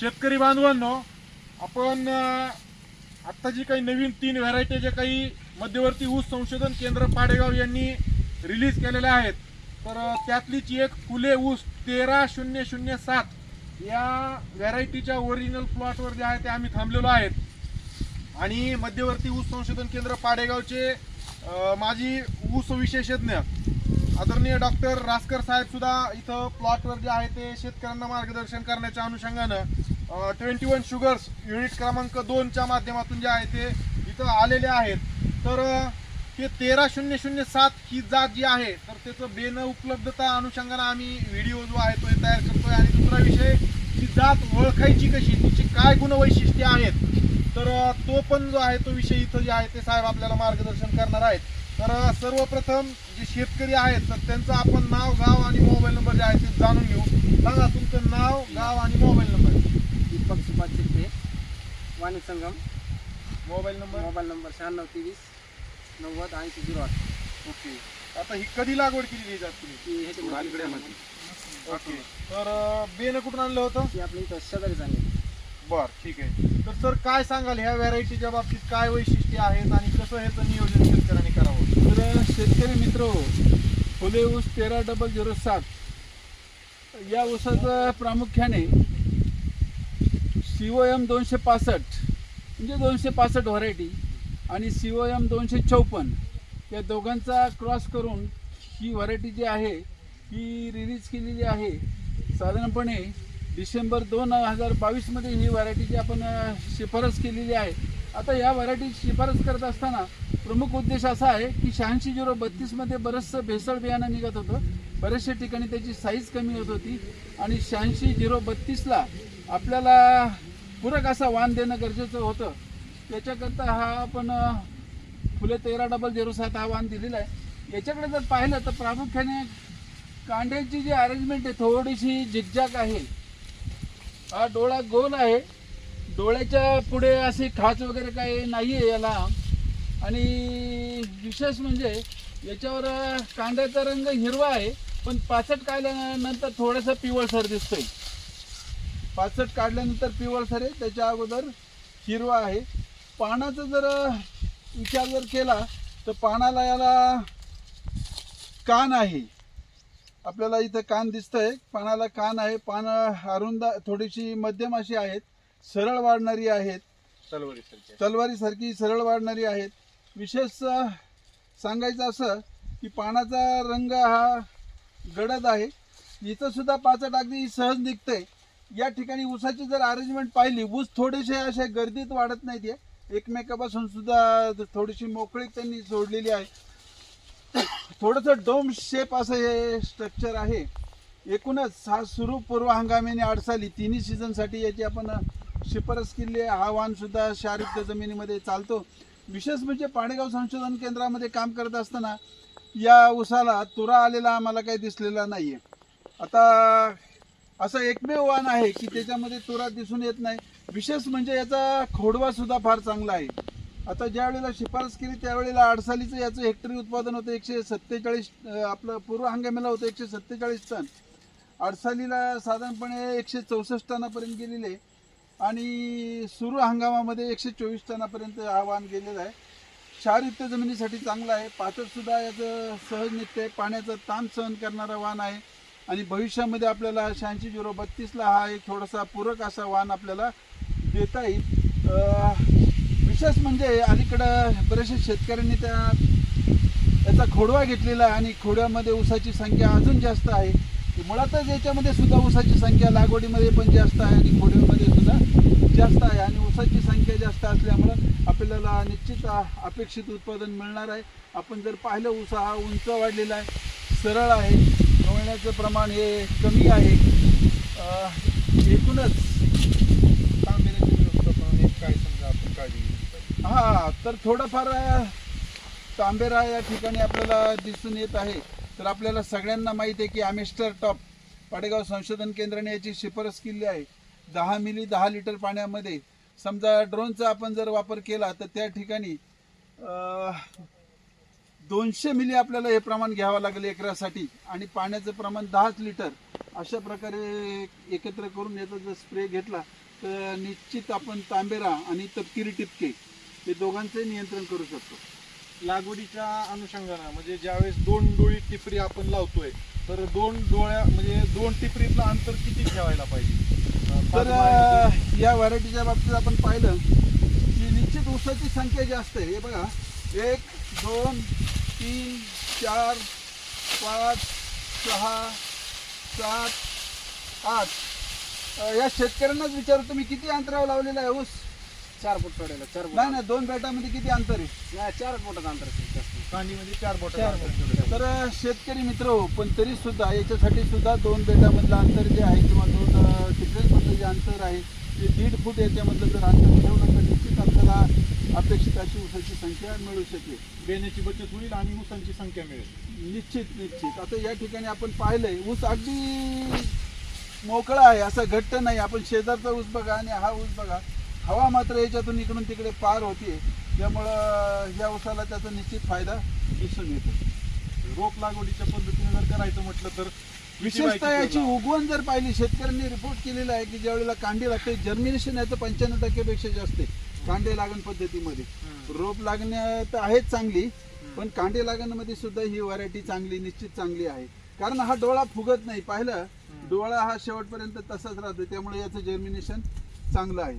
शेतकरी बांधवांनो आपण आत्ता जी काही नवीन तीन व्हरायटी ज्या काही मध्यवर्ती ऊस संशोधन केंद्र पाडेगाव यांनी रिलीज केलेल्या आहेत तर त्यातलीच एक फुले ऊस तेरा शून्य शून्य सात या व्हरायटीच्या ओरिजिनल प्लॉटवर जे आहे ते आम्ही थांबलेलो आहेत. आणि मध्यवर्ती ऊस संशोधन केंद्र पाडेगावचे माझी माजी ऊस विशेषज्ञ आदरणीय डॉक्टर रासकर साहेबसुद्धा इथं प्लॉटवर जे आहे ते शेतकऱ्यांना मार्गदर्शन करण्याच्या अनुषंगानं ट्वेंटी वन शुगर्स युनिट क्रमांक दोनच्या माध्यमातून जे आहे ते इथं आलेले आहेत. तर अं, ते तेरा शून्य शून्य सात ही जात जी आहे तर त्याचं बेन उपलब्धता अनुषंगानं आम्ही व्हिडिओ जो आहे तो हे तयार करतोय. आणि दुसरा विषय ती जात ओळखायची कशी तिची काय गुणवैशिष्ट्ये आहेत तर तो पण जो आहे तो विषय इथं जे आहे ते साहेब आपल्याला मार्गदर्शन करणार आहेत. तर सर्वप्रथम जे शेतकरी आहेत तर त्यांचं आपण नाव गाव आणि मोबाईल नंबर जे आहे ते जाणून घेऊ. सांगा तुमचं नाव गाव आणि mobile number. Vani Sangam. Mobile number? Mobile number शहाण्णव तेवीस नव्वद ऐंशी झिरो आठ. ओके. आता ही कधी लागवड केलेली आहे जात तुम्ही? ती ह्याच्यामध्ये ओके. तर अ, बेनं कुठून आणलं होतं? ती आपल्या इथं शेजारी झाली. बर ठीक आहे. तर सर काय सांगाल? ह्या व्हरायटीच्या बाबतीत काय वैशिष्ट्ये आहेत आणि कसं ह्याचं नियोजन शेतकऱ्यांनी करावं? तर शेतकरी मित्र फुले ऊस तेरा डबल झिरो सात. या ऊसाचं प्रामुख्याने सी ओ एम दोनशे पासष्ट म्हणजे दोनशे पासष्ट व्हरायटी आणि सी ओ एम दोनशे चौपन्न. या दोघांचा क्रॉस करून ही व्हरायटी जी आहे ही रिलीज केलेली आहे. साधारणपणे डिसेंबर दोन हजार बावीसमध्ये ही व्हरायटी जी आपण शिफारस केलेली आहे. आता या व्हरायटी शिफारस करत असताना प्रमुख उद्देश असा आहे की शहाऐंशी झिरो बत्तीसमध्ये बरंचसं भेसळ बियाणं निघत होतं. बऱ्याचशा ठिकाणी त्याची साईज कमी होत होती. आणि शहाऐंशी झिरो बत्तीसला आपल्याला पूरक असा वाण देणं गरजेचं होतं. त्याच्याकरता हा आपण फुले तेरा डबल झिरो सात हा वाण दिलेला आहे. याच्याकडे जर पाहिलं तर प्रामुख्याने कांड्याची जी अरेंजमेंट आहे थोडीशी झिकझॅक आहे. हा डोळा गोल आहे. डोळ्याच्या पुढे असे खाच वगैरे काही नाही आहे याला. आणि विशेष म्हणजे याच्यावर कांद्याचा रंग हिरवा आहे. पण पाचट काढल्यानंतर थोडासा पिवळसर दिसतोय. पाचट काढल्यानंतर पिवळसर आहे त्याच्या अगोदर हिरवा आहे. पानाचा जर विचार जर केला तर पानाला याला कान आहे. आपल्याला इथं कान दिसतंय. पानाला कान आहे. पानं अरुंद थोडीशी मध्यम अशी आहेत. सरळ वाढणारी आहेत. तलवारीसारखी सरळ वाढणारी आहेत. विशेष सांगायचं असं की पानाचा रंग हा गडद आहे. इथं सुद्धा पाचट अगदी सहज निघतंय. या ठिकाणी ऊसाची जर अरेंजमेंट पाहिली ऊस थोडेसे असे गर्दीत वाढत नाहीत एकमेकापासून सुद्धा थोडीशी मोकळीक त्यांनी सोडलेली आहे. थोडंसं डोम शेप असं हे स्ट्रक्चर आहे. एकूणच हा सुरू पूर्व हंगामीने आणि अडसाली तिन्ही सीझनसाठी याची आपण शिफारस केली आहे. हा वाहनसुद्धा सुद्धा जमिनीमध्ये चालतो. विशेष म्हणजे पाणेगाव संशोधन केंद्रामध्ये काम करत असताना या उसाला तुरा आलेला आम्हाला काही दिसलेला नाही आहे आता असं एकमेव वाण आहे की त्याच्यामध्ये तुरा दिसून येत नाही. विशेष म्हणजे याचा खोडवा सुद्धा फार चांगला आहे. आता ज्या वेळेला शिफारस केली त्यावेळेला अडसालीचं याचं हेक्टरी उत्पादन होतं एकशे सत्तेचाळीस आपलं पूर्व हंगामाला होतं एकशे सत्तेचाळीस टन. अडसालीला साधारणपणे एकशे चौसष्ट टनापर्यंत गेलेले आहे. आणि सुरू हंगामामध्ये एकशे चोवीस टनापर्यंत हा वाण गेलेला आहे. क्षारयुक्त जमिनीसाठी चांगला आहे. पाचट सुद्धा याचं सहज निघते पाण्याचं ताण सहन करणारा वाण आहे. आणि भविष्यामध्ये आपल्याला शहाऐंशी झिरो बत्तीसला हा एक थोडासा पूरक असा वाण आपल्याला देता येईल. विशेष म्हणजे अलीकडं बरेचसे शेतकऱ्यांनी त्या याचा खोडवा घेतलेला आहे आणि खोड्यामध्ये ऊसाची संख्या अजून जास्त आहे. मुळातच याच्यामध्ये सुद्धा ऊसाची संख्या लागवडीमध्ये पण जास्त आहे आणि खोड्यामध्ये सुद्धा जास्त आहे. आणि ऊसाची संख्या जास्त असल्यामुळं आपल्याला निश्चित अपेक्षित उत्पादन मिळणार आहे. आपण जर पाहिलं ऊसा हा उंच वाढलेला आहे सरळ आहे. होण्याचं प्रमाण हे कमी आहे. एकूणच तांबेऱ्याच्या व्यवस्थापनाने काय समजा आपण काळजी घेतली पाहिजे हा तर थोडंफार तांबेरा या ठिकाणी आपल्याला दिसून येत आहे. तर आपल्याला सगळ्यांना माहीत आहे की आमेस्टर टॉप पाडेगाव संशोधन केंद्राने याची शिफारस केली आहे. दहा मिली दहा लिटर पाण्यामध्ये. समजा ड्रोनचा आपण जर वापर केला तर त्या ठिकाणी दोनशे मिली आपल्याला हे प्रमाण घ्यावं लागेल एकरासाठी. आणि पाण्याचं प्रमाण दहाच लिटर. अशा प्रकारे एकत्र करून याचा जर स्प्रे घेतला तर निश्चित आपण तांबेरा आणि तपकिरी टिपके हे दोघांचे नियंत्रण करू शकतो. लागवडीच्या अनुषंगानं म्हणजे ज्यावेळेस दोन डोळी टिपरी आपण लावतोय तर दोन डोळ्या म्हणजे दोन टिपरीतलं अंतर किती ठेवायला पाहिजे? तर या व्हरायटीच्या बाबतीत आपण पाहिलं की निश्चित ऊसाची संख्या जास्त आहे. हे बघा एक दोन तीन चार पाच सहा सात आठ. या शेतकऱ्यांनाच विचारतो तुम्ही किती अंतरावर लावलेला आहे ऊस? चार फूट पडेल चार फूट. नाही नाही दोन बेटामध्ये किती अंतर आहे? नाही चार फुटाचं अंतर कांडीमध्ये चार बोट चार बोटं. तर शेतकरी मित्र हो पण तरी सुद्धा याच्यासाठी सुद्धा दोन बेटामधलं अंतर जे आहे किंवा दोन टिपऱ्यांमधलं जे अंतर आहे ते दीड फूट याच्यामधलं जर अंतर ठेवलं तर निश्चित आपल्याला अपेक्षित अशी ऊसाची संख्या मिळू शकेल. बेण्याची बचत होईल आणि ऊसांची संख्या मिळेल. निश्चित निश्चित. आता या ठिकाणी आपण पाहिलंय ऊस अगदी मोकळा आहे असा घट्ट नाही. आपण शेजारचा ऊस बघा आणि हा ऊस बघा. हवा मात्र याच्यातून इकडून तिकडे पार होते त्यामुळं या ऊसाला त्याचा निश्चित फायदा दिसून येतो. रोप लागवडीच्या पद्धतीने जर करायचं म्हटलं तर विशेषतः याची? उगवण जर पाहिली शेतकऱ्यांनी रिपोर्ट केलेला आहे की ज्यावेळेला कांडे लागते जर्मिनेशन याचं पंच्याण्णव टक्केपेक्षा जास्त आहे. कांडे लागण पद्धतीमध्ये. रोप लागण्या तर आहेच चांगली पण कांडे लागणमध्ये सुद्धा ही व्हरायटी चांगली निश्चित चांगली आहे. कारण हा डोळा फुगत नाही. पाहिलं डोळा हा शेवटपर्यंत तसाच राहतो. त्यामुळे याचं जर्मिनेशन चांगलं आहे.